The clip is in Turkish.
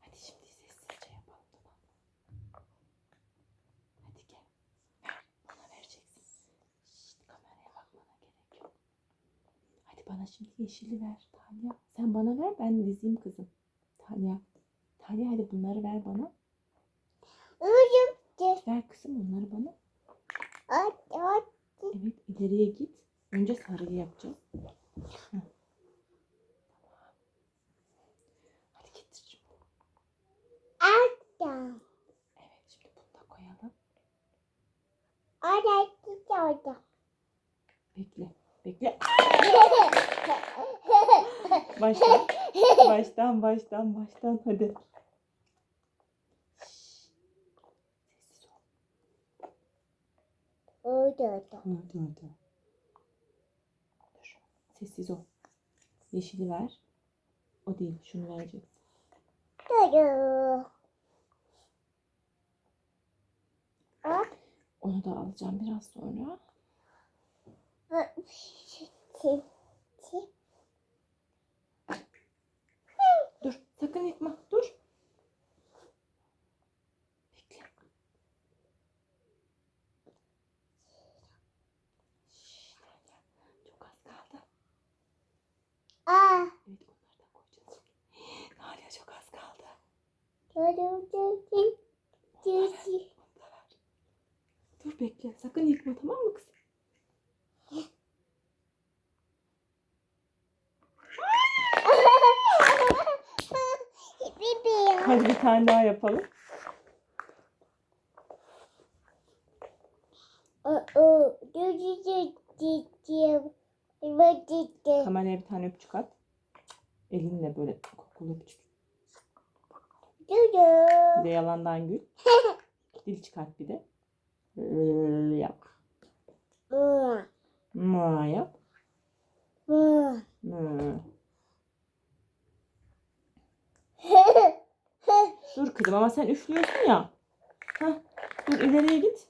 Hadi şimdi sessizce yapalım tamam mı? Hadi gel. Ver, bana vereceksin. Şşt, kameraya bakmana gerek yok. Hadi bana şimdi yeşili ver Tanya. Sen bana ver ben dizeyim kızım. Tanya. Tanya hadi bunları ver bana. Ver kızım onları bana. Evet ileriye git. Önce sarıyı yapacağız. Heh. Tamam. Hadi getir şimdi. Evet şimdi bunu da koyalım. Bekle. Bekle. Baştan. Baştan baştan baştan hadi. Ol. Hadi hadi. Dur. Sessiz ol. Yeşili ver. O değil. Şunu vereceksin. Onu da alacağım biraz sonra. Dur. Sakın yıkma. Dur. Bekle. Tanya. Çok az kaldı. Evet onları da koyacağız. Nalia çok az kaldı. Ver. Dur bekle. Sakın yıkma tamam mı kızım? Hadi bir tane daha yapalım. Kameraya bir tane öpücük at. Elinle böyle kokulu öpücük. Bir de yalandan gül. Dil çıkart bir de. Iıı yap. Mua yap. Mı. Dur kızım ama sen üflüyorsun ya. Hah, dur ileriye git.